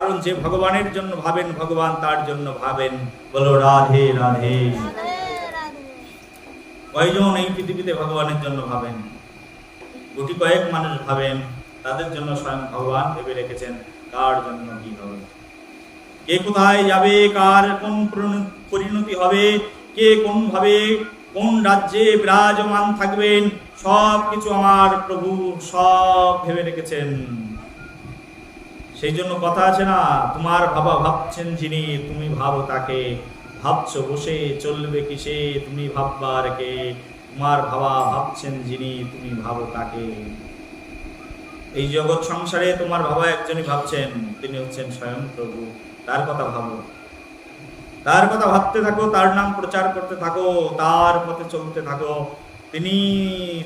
কারণ যে ভগবানের জন্য ভাবেন, ভগবান তার জন্য ভাবেন। বলো রাধে রাধে। কয়জন এই পৃথিবীতে ভগবানের জন্য ভাবেন? গুটি কয়েক মানুষ ভাবেন, তাদের জন্য স্বয়ং ভগবান ভেবে রেখেছেন, কার জন্য কি হবে? কে কোথায় যাবে, কার কোন পরিণতি হবে, কে কোন ভাবে কোন রাজ্যে বিরাজমান থাকবেন সব কিছু আমার প্রভু সব ভেবে রেখেছেন। সেই জন্য কথা আছে না, তোমার ভাবা ভাবছেন যিনি, তুমি ভাবো তাকে। ভাবছ বসে, চলবে কিসে, তুমি ভাববার কে? তোমার ভাবা ভাবছেন যিনি, তুমি ভাবো তাকে। এই জগৎ সংসারে তোমার বাবা একজনই ভাবছেন, তিনি হচ্ছেন স্বয়ং প্রভু তার কথা ভাবো। তার কথা ভাবতে থাকো, তার নাম প্রচার করতে থাকো, তার পথে চলতে থাকো। তিনি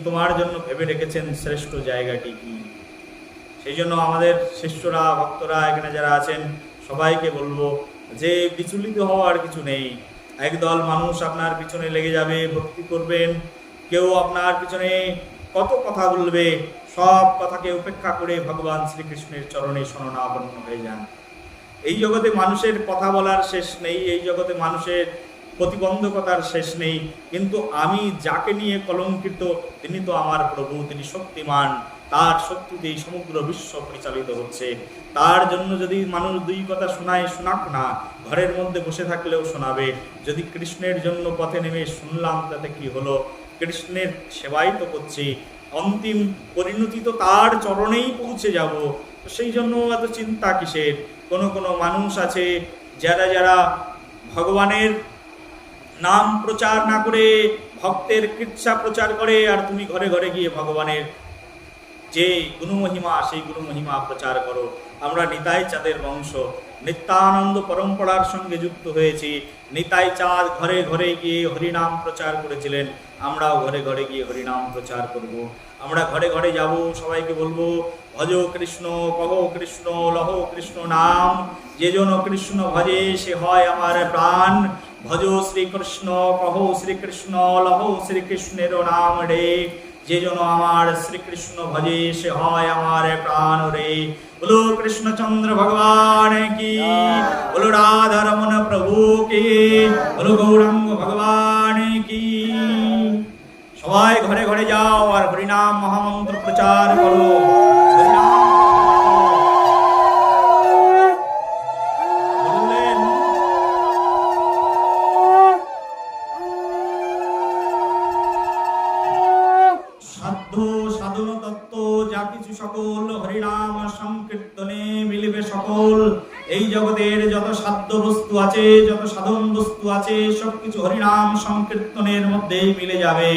তোমার জন্য ভেবে রেখেছেন শ্রেষ্ঠ জায়গাটি কি? সেই জন্য আমাদের শিষ্যরা, ভক্তরা এখানে যারা আছেন, সবাইকে বলব যে বিচলিত হওয়ার কিছু নেই। একদল মানুষ আপনার পিছনে লেগে যাবে, ভক্তি করবেন। কেউ আপনার পিছনে কত কথা বলবে, সব কথাকে উপেক্ষা করে ভগবান শ্রীকৃষ্ণের চরণে শরণাপন্ন হয়ে যান। এই জগতে মানুষের কথা বলার শেষ নেই, এই জগতে মানুষের প্রতিবন্ধকতার শেষ নেই। কিন্তু আমি যাকে নিয়ে কলঙ্কিত, তিনি তো আমার প্রভু, তিনি শক্তিমান। তার শক্তিতেই সমগ্র বিশ্ব পরিচালিত হচ্ছে। তার জন্য যদি মানুষ দুই কথা শোনায়, শোনাক না, ঘরের মধ্যে বসে থাকলেও শোনাবে। যদি কৃষ্ণের জন্য পথে নেমে শুনলাম, তাতে কি হলো? কৃষ্ণের সেবাই তো করছি। অন্তিম পরিণতি তো তার চরণেই পৌঁছে যাব। সেই জন্য এত চিন্তা কিসের? কোনো কোনো মানুষ আছে, যারা যারা ভগবানের নাম প্রচার না করে ভক্তের কৃচ্ছা প্রচার করে, আর তুমি ঘরে ঘরে গিয়ে ভগবানের যে গুণমহিমা, সেই গুণমহিমা প্রচার করো। আমরা নিতাই চাঁদের বংশ, নিত্যানন্দ পরম্পরার সঙ্গে যুক্ত হয়েছি। নিতাই চাঁদ ঘরে ঘরে গিয়ে হরিনাম প্রচার করেছিলেন। আমরাও ঘরে ঘরে গিয়ে হরিনাম প্রচার করব। আমরা ঘরে ঘরে যাব, সবাইকে বলব, ভজ কৃষ্ণ, কহ কৃষ্ণ, লহ কৃষ্ণ নাম। যে জন কৃষ্ণ ভজে, সে হয় আমার প্রাণ। ভজ শ্রীকৃষ্ণ কহ শ্রীকৃষ্ণ লহ শ্রীকৃষ্ণের নাম রে যে জন আমার শ্রীকৃষ্ণ ভজে সে হয় আমার প্রাণ রে বলো কৃষ্ণচন্দ্র ভগবান কি বলো রাধারমন প্রভু কি বলো গৌরাঙ্গ ভগবান কি সবাই ঘরে ঘরে যাও আর হরিনাম মহামন্ত্র প্রচার করো যা কিছু সকল হরিনাম সংকীর্তনে মিলিবে সকল। এই জগতের যত সাধ্য বস্তু আছে, যত সাধন বস্তু আছে, সবকিছু হরিনাম সংকীর্তনের মধ্যেই মিলে যাবে।